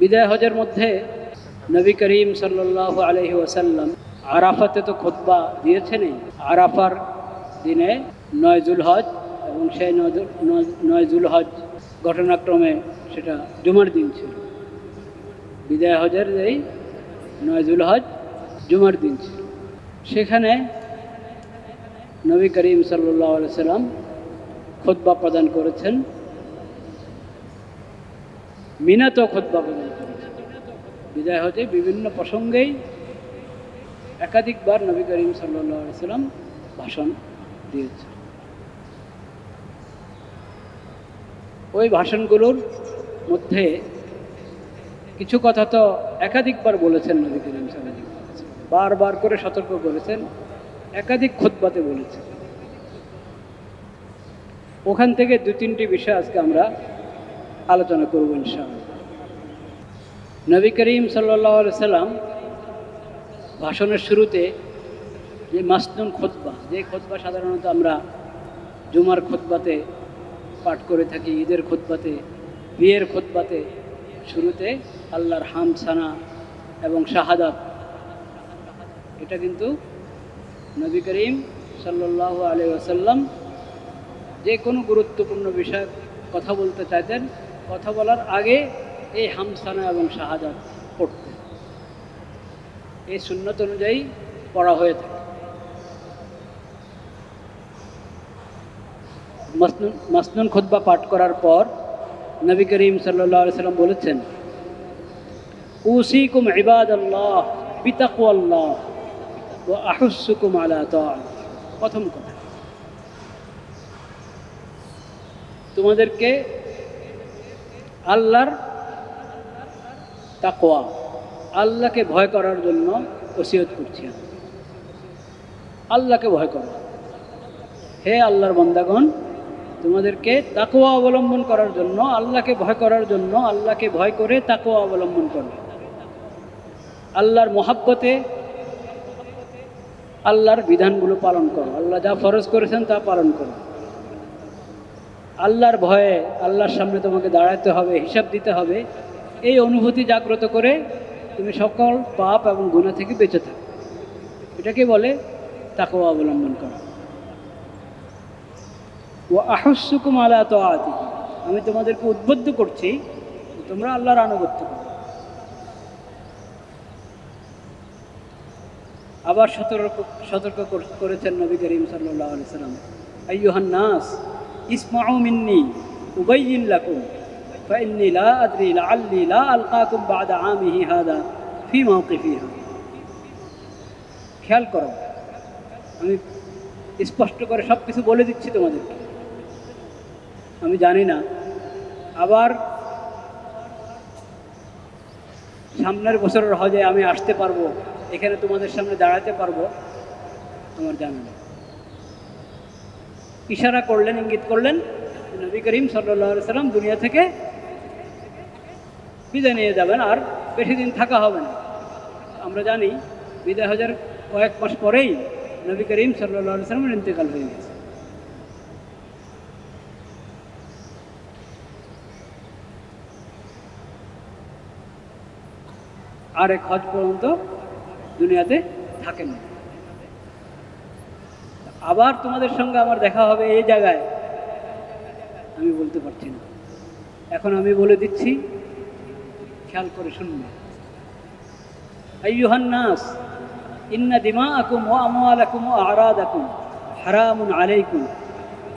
বিদায় হজের মধ্যে নবী করিম সাল্লাহ আলহি ওয়াসাল্লাম আরাফাতে তো খোদ্া দিয়েছেনই। আরাফার দিনে নয় জুলহজ এবং সেই নয় জুলহজ ঘটনাক্রমে সেটা জুমার দিন ছিল। বিদায় হজের এই নয় জুলহজ জুমার দিন ছিল। সেখানে নবী করিম সাল্লাহ সাল্লাম খোদ্া প্রদান করেছেন। মিনাত খোদ্া প্রদান করেছেন বিদায় হজে বিভিন্ন প্রসঙ্গেই একাধিকবার নবী করিম সাল্লাম ভাষণ দিয়েছেন। ওই ভাষণগুলোর মধ্যে কিছু কথা তো একাধিকবার বলেছেন নবী করিম ওয়াসাল্লাম। বারবার করে সতর্ক করেছেন, একাধিক খুতবাতে বলেছেন। ওখান থেকে দু তিনটি বিষয় আজকে আমরা আলোচনা করব ইনশাআল্লাহ। নবী করিম সাল্লাহ সাল্লাম ভাষণের শুরুতে যে মাসনুন খোতবা, যে খোতবা সাধারণত আমরা জুমার খোতবাতে পাঠ করে থাকি, ঈদের খোতবাতে, বিয়ের খোতবাতে, শুরুতে আল্লাহর হামসানা এবং শাহাদাত। এটা কিন্তু নবী করিম সাল্লাহ আলী আসাল্লাম যে কোনো গুরুত্বপূর্ণ বিষয় কথা বলতে চাইতেন কথা বলার আগে এই হামসানা এবং শাহাদাত পড়তেন এই সুন্নত অনুযায়ী পড়া হয়ে থাকে। মাসনুন মাসনুন খুদ্া পাঠ করার পর নবী করিম সাল্লাহ সাল্লাম বলেছেন, উসিকুম ইবাদ আল্লাহ বিতাকু আল্লাহ ও আহুসুকুম আলা প্রথম কথা, তোমাদেরকে আল্লাহর তাকোয়া আল্লাহকে ভয় করার জন্য ওসিয়ত করছি আল্লাহকে ভয় করো। হে আল্লাহর বন্দাগণ, তোমাদেরকে তাকোয়া অবলম্বন করার জন্য, আল্লাহকে ভয় করার জন্য, আল্লাহকে ভয় করে তাকোয়া অবলম্বন করো। আল্লাহর মহাব্বতে আল্লাহর বিধানগুলো পালন করো। আল্লাহ যা ফরজ করেছেন তা পালন করো। আল্লাহর ভয়ে আল্লাহর সামনে তোমাকে দাঁড়াতে হবে, হিসাব দিতে হবে। এই অনুভূতি জাগ্রত করে তুমি সকল পাপ এবং গুণা থেকে বেঁচে থাকো। এটাকে বলে তাকেও অবলম্বন করা। ও আহস্যকুম আলা তো আতি আমি তোমাদেরকে উদ্বুদ্ধ করছি তোমরা আল্লাহর আনুগত্য করো। আবার সতর্ক সতর্ক করেছেন নবী করিম সাল্লাহ আলি সাল্লাম। আইয়ুহান নাস ইসমাউ মিন্নি উবাইয়িন লাকুম فإني لا أدري لعلي لا ألقاكم بعد عامه هذا في موقفي هذا খেয়াল করো আমি স্পষ্ট করে সব কিছু বলে দিচ্ছি তোমাদেরকে আমি জানি না আবার সামনের বছরের হজে আমি আসতে পারবো এখানে তোমাদের সামনে দাঁড়াতে পারবো আমার জানা নেই ইশারা করলেন, ইঙ্গিত করলেন, নবী করিম সাল্লাহ সাল্লাম দুনিয়া থেকে বিদায় নিয়ে যাবেন আর বেশি দিন থাকা হবে না। আমরা জানি, বিদায় হাজার কয়েক মাস পরেই নবী করিম সাল্লাহ সাল্লামের ইন্তেকাল হয়ে গেছে। আর এক হজ পর্যন্ত দুনিয়াতে থাকেন না। আবার তোমাদের সঙ্গে আমার দেখা হবে এই জায়গায়। আমি বলতে পারছি না। এখন আমি বলে দিচ্ছি, খেয়াল করে শুনবে আইয়ুহান্নাস ইন্না দিমা আকুম ও আমাল আকুম ও আরাদ আকুম হারামুন আলাইকুম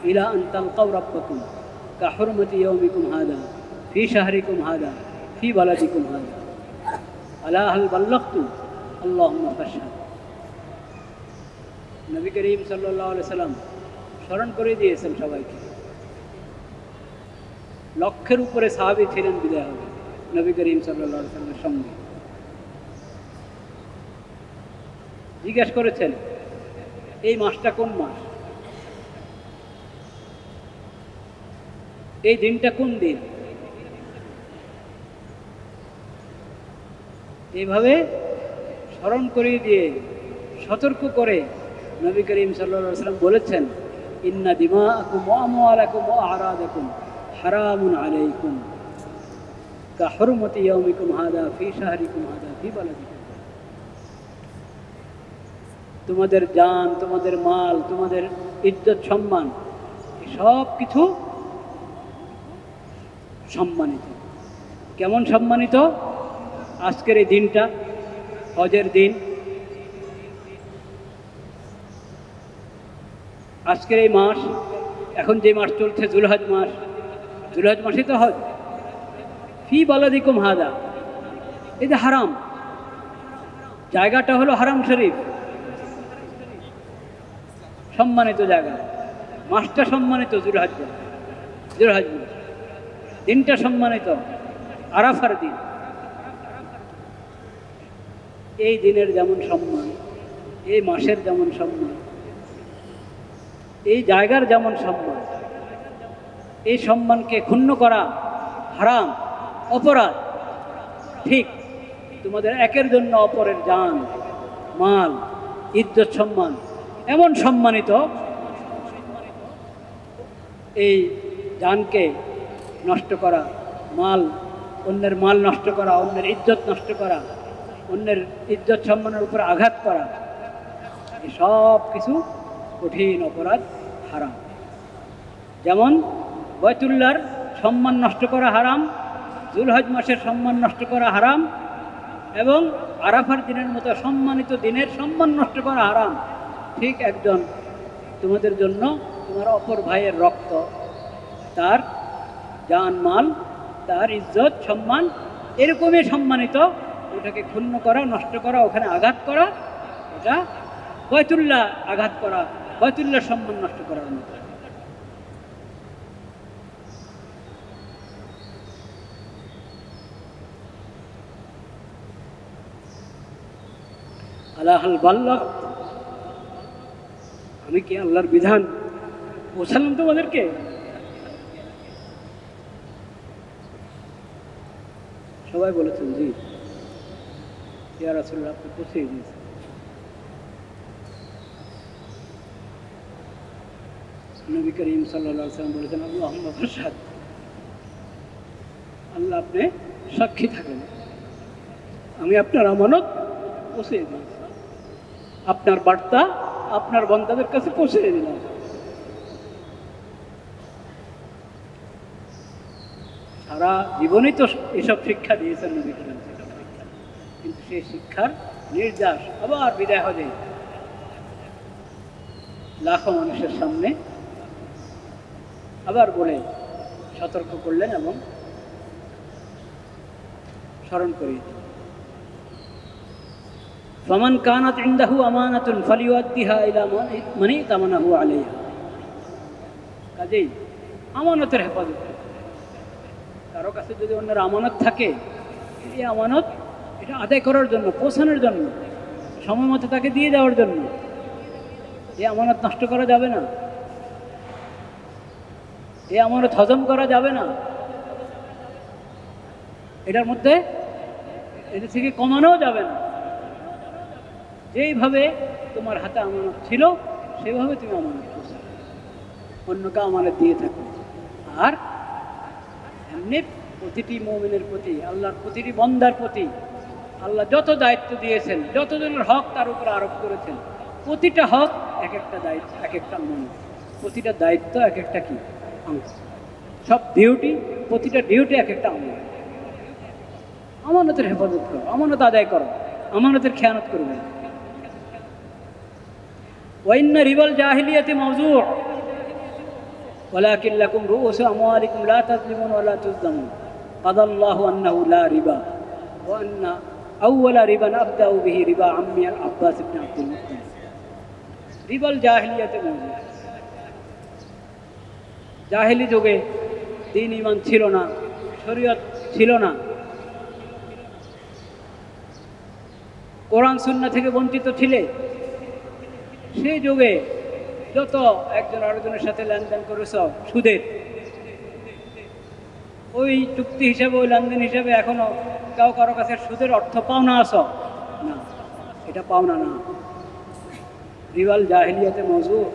ইলা আন্তালকাউ রাব্বাকুম কাহরমতি ইয়মিকুম হাদা, ফি শাহরিকুম হাদা, ফি বালাদিকুম হাদা। আলা হাল আল্লাহ আল্লাহুম্মা নবী করিম সাল্লাহ সাল্লাম স্মরণ করে দিয়েছেন সবাইকে। লক্ষের উপরে সাহাবি ছিলেন বিদায় হবে নবী করিম সাল্লাহ সাল্লামের সঙ্গে। জিজ্ঞেস করেছেন, এই মাসটা কোন মাস? এই দিনটা কোন দিন? এইভাবে স্মরণ করিয়ে দিয়ে সতর্ক করে নবী করিম সাল্লা সাল্লাম বলেছেন, ইন্না দিমা আলাইকুম। তোমাদের জান, তোমাদের মাল, তোমাদের ইজ্জত, সম্মান সব কিছু সম্মানিত। কেমন সম্মানিত? আজকের এই দিনটা, হজের দিন আজকের এই মাস, এখন যে মাস চলছে, জুলহাজ মাস। জুলহাজ মাসে তো হজ ফি বালাদিকুম হাদা। এই যে হারাম। জায়গাটা হলো হারাম শরীফ। সম্মানিত জায়গা। মাসটা সম্মানিত জুলহাজ জুলহাজ দিনটা সম্মানিত। আরাফার দিন। এই দিনের যেমন সম্মান, এই মাসের যেমন সম্মান এই জায়গার যেমন সম্মান, এই সম্মানকে ক্ষুণ্ণ করা হারাম, অপরাধ, ঠিক, তোমাদের একের জন্য অপরের যান মাল, ইজ্জত, সম্মান, এমন সম্মানিত এই যানকে নষ্ট করা মাল, অন্যের মাল নষ্ট করা, অন্যের ইজ্জত নষ্ট করা, অন্যের ইজ্জত সম্মানের উপর আঘাত করা সব কিছু কঠিন অপরাধ। হারাম। যেমন বয়তুল্লার সম্মান নষ্ট করা হারাম, জুলহজ মাসের সম্মান নষ্ট করা হারাম, এবং আরাফার দিনের মতো সম্মানিত দিনের সম্মান নষ্ট করা হারাম, ঠিক একজন তোমাদের জন্য তোমার অপর ভাইয়ের রক্ত, তার জান মাল, তার ইজ্জত, সম্মান, এরকমই সম্মানিত, ওটাকে ক্ষুণ্ণ করা, নষ্ট করা, ওখানে আঘাত করা, এটা বয়তুল্লাহ আঘাত করা। বয়তুল্লাহ সম্মান নষ্ট করার মতো আলাহাল বাল্লাহ আমি কি আল্লাহর বিধান? পৌঁছালাম তোমাদেরকে। সবাই বলেছেন, জি। ইয়া রাসুল্লাহ আপনি পৌঁছে দিয়েছেন। নবী করিম সাল্লা সাল্লাম বলেছেন, আল্লাহ প্রসাদ আল্লাহ আপনি সাক্ষী থাকেন। আমি আপনার আমানত পৌঁছে দিয়েছি। আপনার বার্তা আপনার বন্ধাদের কাছে পৌঁছে দিলাম। সারা জীবনেই তো এসব শিক্ষা দিয়েছেন নবী করিম কিন্তু সেই শিক্ষার নির্যাস আবার বিদায় হবে লাখো মানুষের সামনে আবার বলে সতর্ক করলেন এবং স্মরণ করিয়ে দিলেন। ফমান কানাত ইন্দাহু আমানাতুন ফালিউদ্দিহা ইলা মানি তামানাহু আলাইহা। কাজেই আমানতের হেফাজত করো। কাছে যদি অন্যের আমানত থাকে, এই আমানত এটা আদায় করার জন্য পৌঁছানোর জন্য সময় মতো তাকে দিয়ে দেওয়ার জন্য, এই আমানত নষ্ট করা যাবে না। এই আমানত হজম করা যাবে না। এটার মধ্যে এটা থেকে কমানোও যাবে না। যেইভাবে তোমার হাতে আমানত ছিল, সেভাবে তুমি করছ। অন্যকে আমানত দিয়ে থাকো। আর এমনি প্রতিটি মৌমিনের প্রতি, আল্লাহর প্রতিটি বন্দার প্রতি, আল্লাহ যত দায়িত্ব দিয়েছেন, যতজনের হক তার উপরে আরোপ করেছেন, প্রতিটা হক এক একটা দায়িত্ব, এক একটা মন প্রতিটা দায়িত্ব এক একটা কি? সব ডিউটি প্রতিটা ডিউটি এক একটা আমানত আমানতের হেফাজত করো আমানত আদায় করো আমানতের খেয়ানত করবে না। وإن ربا الجاهلية موضوع ولكن لكم رؤوس أموالكم لا تظلمون ولا تظلمون قضى الله أنه لا ربا وأن أول ربا أبدأ به ربا عمي العباس بن عبد المطلب ربا الجاهلية موضوع জাহেলি যুগে দিন ইমান ছিল না, শরীয়ত ছিল না। কোরআন সুন্না থেকে বঞ্চিত ছিলে। সেই যুগে যত একজন আরেকজনের সাথে লেনদেন করেছ, সুদের। ওই চুক্তি হিসাবে, ওই লেনদেন হিসাবে এখনও কাউ কারও কাছে সুদের অর্থ পাওনা আস না, এটা পাওনা না। রিওয়াল জাহিলিয়াতে মজুর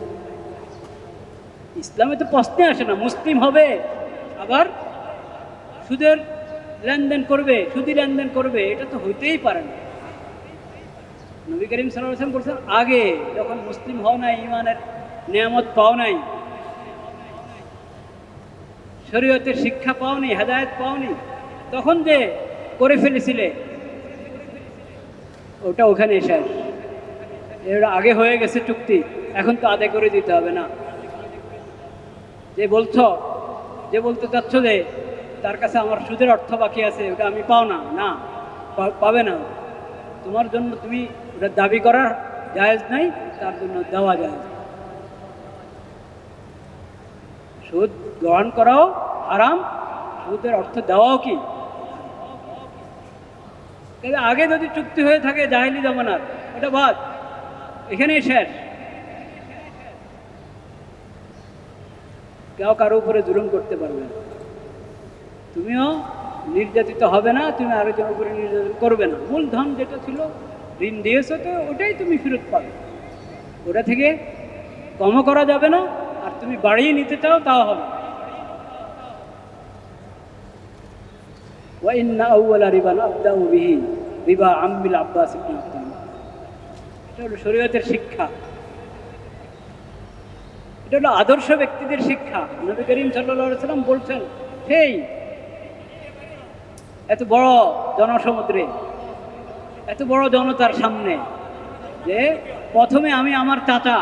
ইসলামে তো প্রশ্নে আসে না, মুসলিম হবে, আবার সুদের লেনদেন করবে, সুদি লেনদেন করবে, এটা তো হইতেই পারে না। নবী করিম সাল্লাম বলছেন, আগে যখন মুসলিম হও নাই ইমানের নিয়ামত পাও নাই, শরীয়তের শিক্ষা পাওনি হেদায়ত পাওনি তখন যে করে ফেলেছিলে, ওটা ওখানে শেষ এটা আগে হয়ে গেছে চুক্তি, এখন তো আদায় করে দিতে হবে না। যে বলছ, যে বলতে চাচ্ছ যে তার কাছে আমার সুদের অর্থ বাকি আছে, ওটা আমি পাও না। না পাবে না। তোমার জন্য তুমি ওটা দাবি করার জায়েজ নাই, তার জন্য দেওয়া যায় সুদ গ্রহণ করাও আরাম সুদের অর্থ দেওয়াও কি? আগে যদি চুক্তি হয়ে থাকে, জাহিলি জমানার, ওটা বাদ। এখানেই শেষ। কেউ কারও উপরে জুলুম করতে পারবে না। তুমিও নির্যাতিত হবে না, তুমি আরেকজন উপরে নির্যাতন করবে না। মূলধন যেটা ছিল, ঋণ দিয়েছ তো ওটাই তুমি ফেরত পাবে। ওটা থেকে কমও করা যাবে না, আর তুমি বাড়িয়ে নিতে চাও, তাও হবে ওয়াইন্না আউ্বালা রিবান আব্দাউ বিহি, রিবা আম্বিল আব্বাস। এটা হলো শরীয়তের শিক্ষা। এটা হলো আদর্শ ব্যক্তিদের শিক্ষা। নবী করিম সাল্লাম বলছেন সেই এত বড় জনসমুদ্রে, এত বড় জনতার সামনে যে প্রথমে আমি আমার চাচা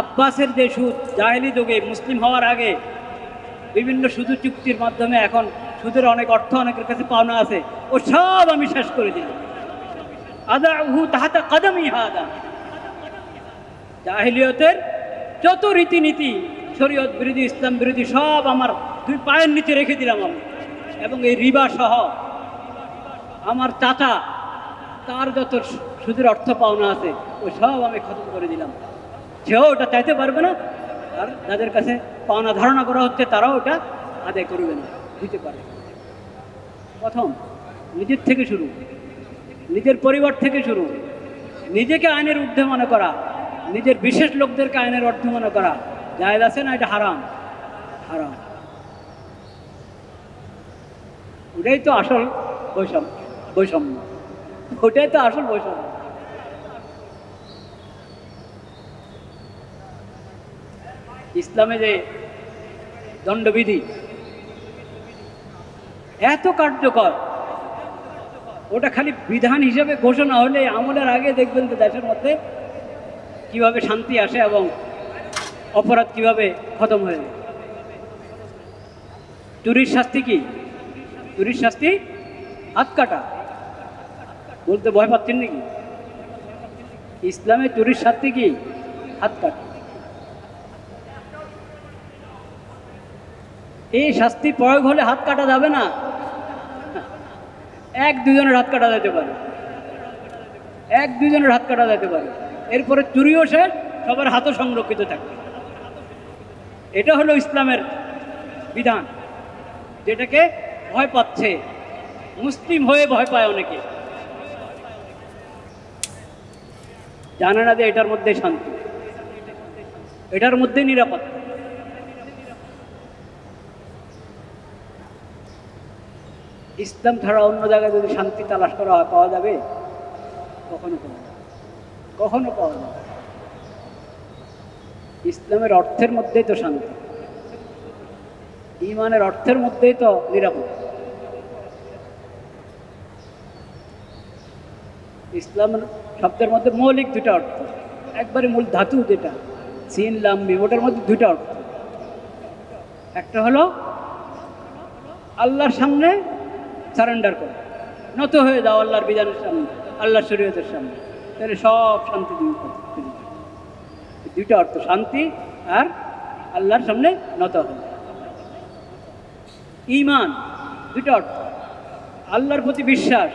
আব্বাসের যে সুদ, জাহেলি যুগে মুসলিম হওয়ার আগে বিভিন্ন সুদ চুক্তির মাধ্যমে এখন সুদের অনেক অর্থ অনেকের কাছে পাওনা আছে, ও সব আমি শেষ করে দিলাম। আদা উহু তাহাতা কাদামি হাদা। জাহিলিয়তের যত রীতিনীতি, শরীয়ত, বিরোধী, ইসলাম বিরোধী সব আমার দুই পায়ের নিচে রেখে দিলাম আমি। এবং এই রিবা সহ আমার চাচা, তার যত সুদের অর্থ পাওনা আছে ও সব আমি খতম করে দিলাম। সেও ওটা চাইতে পারবে না, আর যাদের কাছে পাওনা ধারণা করা হচ্ছে, তারাও ওটা আদায় করবে না, দিতে পারে। প্রথম, নিজের থেকে শুরু, নিজের পরিবার থেকে শুরু, নিজেকে আইনের ঊর্ধ্বে মনে করা নিজের বিশেষ লোকদেরকে আইনের অর্থ মনে করা। জায়দ আছে না এটা হারাম? হারাম। ওটাই তো আসল বৈষম্য বৈষম্য। ওটাই তো আসল বৈষম্য। ইসলামে যে দণ্ডবিধি, এত কার্যকর, ওটা খালি বিধান হিসেবে ঘোষণা হলে আমলের আগে দেখবেন তো দেশের মধ্যে কীভাবে শান্তি আসে এবং অপরাধ কীভাবে খতম হয়ে যায়? চুরির শাস্তি কি? চুরির শাস্তি? হাত কাটা। বলতে ভয় পাচ্ছেন নাকি? ইসলামে চুরির শাস্তি কি? হাত কাটা। এই শাস্তি প্রয়োগ হলে হাত কাটা যাবে না। এক দুজনের হাত কাটা যেতে পারে। এক দুজনের হাত কাটা যেতে পারে। এরপরে চুরিও শেষ সবার হাতও সংরক্ষিত থাকে এটা হলো ইসলামের বিধান, যেটাকে ভয় পাচ্ছে। মুসলিম হয়ে ভয় পায় অনেকে। জানে না যে এটার মধ্যে শান্তি। এটার মধ্যে নিরাপত্তা। ইসলাম ছাড়া অন্য জায়গায় যদি শান্তি তালাশ করা হয়, পাওয়া যাবে? কখনো পাওয়া যাবে না। কখনো পাওয়া না। ইসলামের অর্থের মধ্যেই তো শান্তি। ইমানের অর্থের মধ্যেই তো নিরাপদ ইসলাম শব্দের মধ্যে মৌলিক দুটা অর্থ। একবারে মূল ধাতু যেটা, সিন লাম্বি ওটার মধ্যে দুটা অর্থ। একটা হলো আল্লাহর সামনে সারেন্ডার করো। নত হয়ে যাও আল্লাহর বিধানের সামনে, আল্লাহর শরীয়তের সামনে। তাহলে সব শান্তি। দুইটা অর্থ, শান্তি আর আল্লাহর সামনে নত হয়ে ইমান দুইটা অর্থ। আল্লাহর প্রতি বিশ্বাস,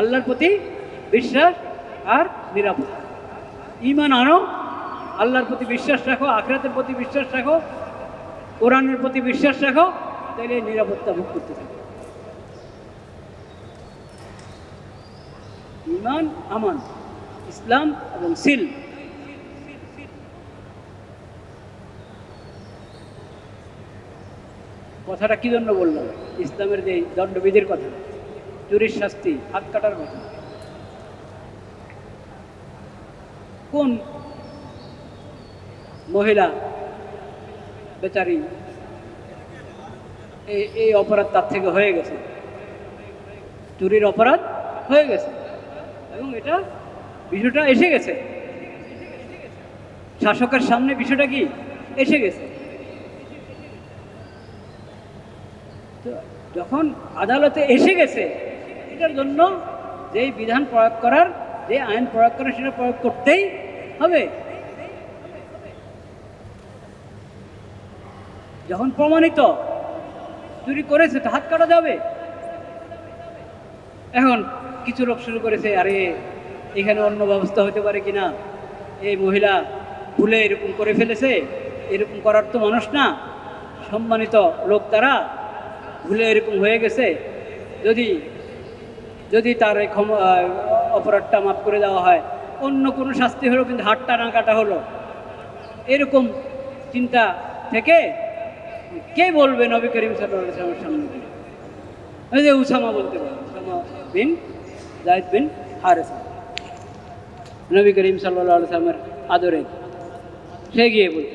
আল্লাহর প্রতি বিশ্বাস আর নিরাপত্তা। ইমান আনো, আল্লাহর প্রতি বিশ্বাস রাখো, আখরাতের প্রতি বিশ্বাস রাখো, কোরআনের প্রতি বিশ্বাস রাখো, তাহলে নিরাপত্তা ভোগ করতে থাকো। ইমান, আমান, ইসলাম এবং সিল। কথাটা কী জন্য বললাম? ইসলামের যে দণ্ডবিধির কথা, চুরির শাস্তি, হাত কাটার কথা। কোন মহিলা, বেচারি, এই অপরাধ তার থেকে হয়ে গেছে? চুরির অপরাধ হয়ে গেছে। এবং এটা বিষয়টা এসে গেছে। শাসকের সামনে বিষয়টা কি? এসে গেছে। যখন আদালতে এসে গেছে, এটার জন্য যেই বিধান প্রয়োগ করার যে আইন প্রয়োগ করার সেটা প্রয়োগ করতেই হবে। যখন প্রমাণিত চুরি করেছে, তো হাত কাটা যাবে। এখন কিছু লোক শুরু করেছে, আরে এখানে অন্য ব্যবস্থা হতে পারে কিনা? এই মহিলা ভুলে এরকম করে ফেলেছে, এরকম করার তো মানুষ না। সম্মানিত লোক তারা, ভুলে এরকম হয়ে গেছে। যদি যদি তার এই অপরাধটা মাফ করে দেওয়া হয়, অন্য কোনো শাস্তি হলো কিন্তু হাতটা না কাটা হলো। এরকম চিন্তা থেকে কে বলবে নবী করিম সাল্লামের সামনে? যে উসামা বলতে পারে উসামা বিন জাহিদ বিন হারেসা নবী করিম সাল্লাহ সাল্লামের আদরের সে গিয়ে পারে।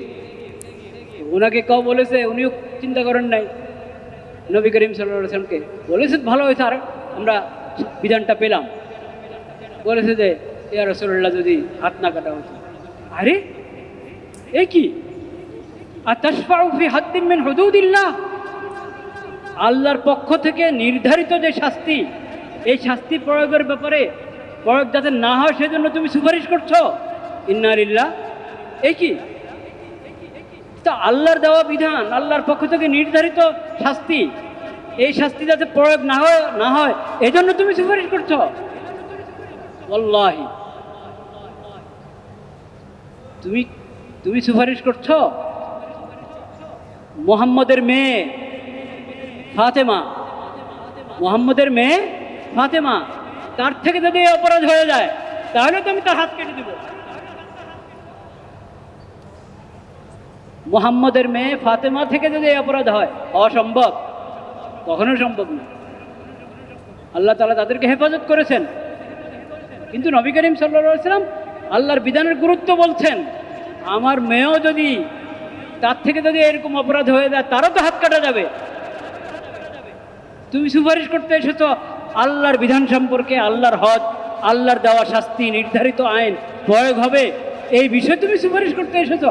ওনাকে কেউ বলেছে, উনিও চিন্তা করেন নাই। নবী করিম সাল্লাহ সাল্লামকে বলেছে, ভালো হয়েছে, আর আমরা বিধানটা পেলাম। বলেছে যে, ইয়া রসল্লাহ যদি হাত না কাটা হতো। আরে, এ কি? আল্লাহর পক্ষ থেকে নির্ধারিত যে শাস্তি এই শাস্তি প্রয়োগের ব্যাপারে প্রয়োগ যাতে না হয়, সেজন্য তুমি সুপারিশ করছ। ইন্নারিল্লাহ এই কি? তো আল্লাহর দেওয়া বিধান, আল্লাহর পক্ষ থেকে নির্ধারিত শাস্তি। এই শাস্তি যাতে প্রয়োগ না হয় না হয় এই জন্য তুমি সুপারিশ করছ। তুমি তুমি সুপারিশ করছ? মোহাম্মদের মেয়ে ফাতেমা। মোহাম্মদের মেয়ে ফাতেমা, তার থেকে যদি অপরাধ হয়ে যায়, তাহলে তো আমি তার হাত কেটে দেব। মোহাম্মদের মেয়ে ফাতেমা থেকে যদি অপরাধ হয়, অসম্ভব। কখনো সম্ভব না। আল্লাহ তালা তাদেরকে হেফাজত করেছেন। কিন্তু নবী করিম সাল্লা সাল্লাম আল্লাহর বিধানের গুরুত্ব বলছেন, আমার মেয়েও যদি তার থেকে যদি এরকম অপরাধ হয়ে যায়, তারও তো হাত কাটা যাবে। তুমি সুপারিশ করতে এসেছ আল্লাহর বিধান সম্পর্কে, আল্লাহর হজ আল্লাহর দেওয়া শাস্তি, নির্ধারিত আইন প্রয়োগ হবে। এই বিষয়ে তুমি সুপারিশ করতে এসেছ।